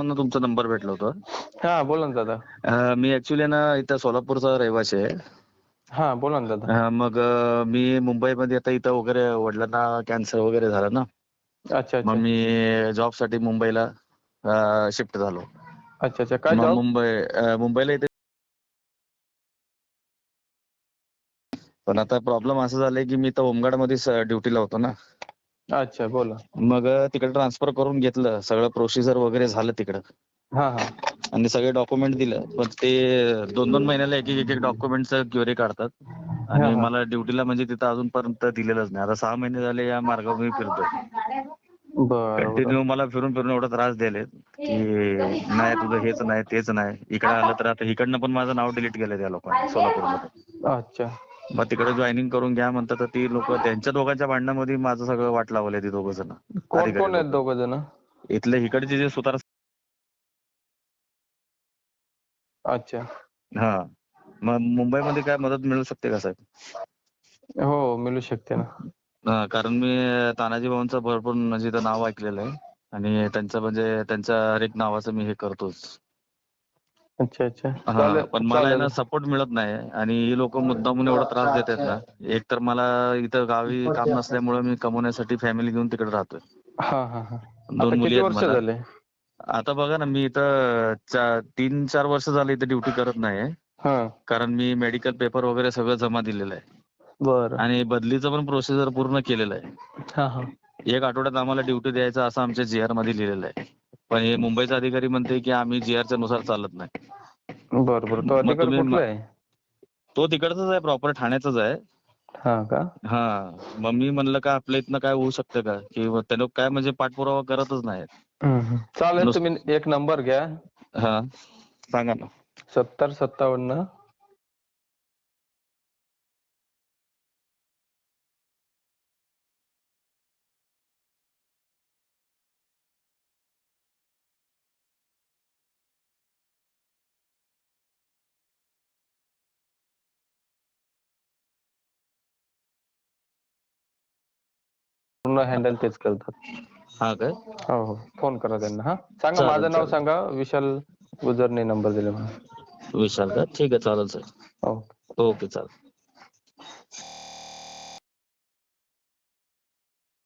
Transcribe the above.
मधनं तुमचा नंबर भेटला होता. हा बोला ना दादा. अं, मी ऍक्च्युली ना इथं सोलापूरचा रहिवासी आहे. हा बोला ना दादा. अं, मग अं, मी मुंबईमध्ये आता इथं वगैरे वडिलांना कॅन्सर वगैरे झाला ना. अच्छा मग अच्छा मी जॉबसाठी मुंबईला शिफ्ट झालो. अच्छा अच्छा. काय मग जॉब मुंबई अं, मुंबईला इथे पण आता प्रॉब्लेम असं झालाय की मी इथं होमगार्डमध्ये ड्युटीला होतो ना. अच्छा बोला. मग तिकडे ट्रान्सफर करून घेतलं. सगळं प्रोसिजर वगैरे झालं तिकडं. हा हा. आणि सगळे डॉक्युमेंट दिलं. पण ते दोन दोन महिन्याला एक एक एक डॉक्युमेंटचं क्युरी काढतात. आणि हा. मला ड्युटीला म्हणजे तिथं अजूनपर्यंत दिलेलंच नाही. आता सहा महिने झाले या मार्गावर मी फिरतोय. बरं बरं. कंटिन्यू मला फिरून फिरून एवढा त्रास द्यायले की नाही तुझं हेच नाही तेच नाही. इकडे आलं तर आता इकडनं पण माझं नाव डिलीट केलंय त्या लोकांनी सोलापूरमध्ये अच्छा. मग तिकडे जॉईनिंग करून घ्या म्हणतात तर ती लोक त्यांच्या दोघांच्या भांडणामध्ये माझं सगळं वाट लावलंय ती दोघं जण. कोण कोण आहेत दोघ जण? इथले इकडचे जे सुतार अच्छा. हा. मग मुंबईमध्ये काय मदत मिळू शकते का साहेब? हो मिळू शकते ना. कारण मी तानाजी भाऊंचं भरपूर म्हणजे नाव ऐकलेलं आहे. आणि त्यांचं म्हणजे त्यांच्या हर एक नावाचं मी हे करतोच. अच्छा अच्छा. हा चालेल पण मला आहे चालेल. ना सपोर्ट मिळत नाही आणि ही लोक मुद्दामून एवढा त्रास देत आहेत ना. एक तर मला इथं गावी काम नसल्यामुळे मी कमवण्यासाठी फॅमिली घेऊन तिकडे राहतोय. हा हा हा. दोन आता मुली किती आहेत वर्ष मला. झाले? आता बघा ना मी इथं चा- तीन चार वर्ष झाले इथे ड्युटी करत नाही हा. कारण मी मेडिकल पेपर वगैरे सगळं जमा दिलेलं आहे. बर. आणि बदलीचं पण प्रोसिजर पूर्ण केलेलं आहे. हा हा. एक आठवड्यात आम्हाला ड्युटी द्यायचं असं आमच्या जी आरमध्ये लिहिलेलं आहे. पण हे मुंबईचा अधिकारी म्हणते की आम्ही जी च्या नुसार चालत नाही. बर बर. तो मग अधिकारी तुम्ही कुठला आहे? तो तिकडचाच आहे प्रॉपर ठाण्याचाच आहे. हा का? हा. मग मी म्हणलं का आपल्या इथनं काय होऊ शकतं का? की मग ते लोक काय म्हणजे पाठपुरावा करतच नाहीत हम्म, हम्म. चालेल नुस- तुम्ही एक नंबर घ्या. हा. सांगा ना. सत्तर सत्तावन्न पूर्ण हँडल तेच करतात. हा काय हो हो. फ़ोन करा त्यांना हा. सांगा चालेल, माझं नाव चालेल. सांगा. विशाल गुजरने नंबर दिले मला. विशाल का? ठीक आहे चालेल सर ओके चालेल.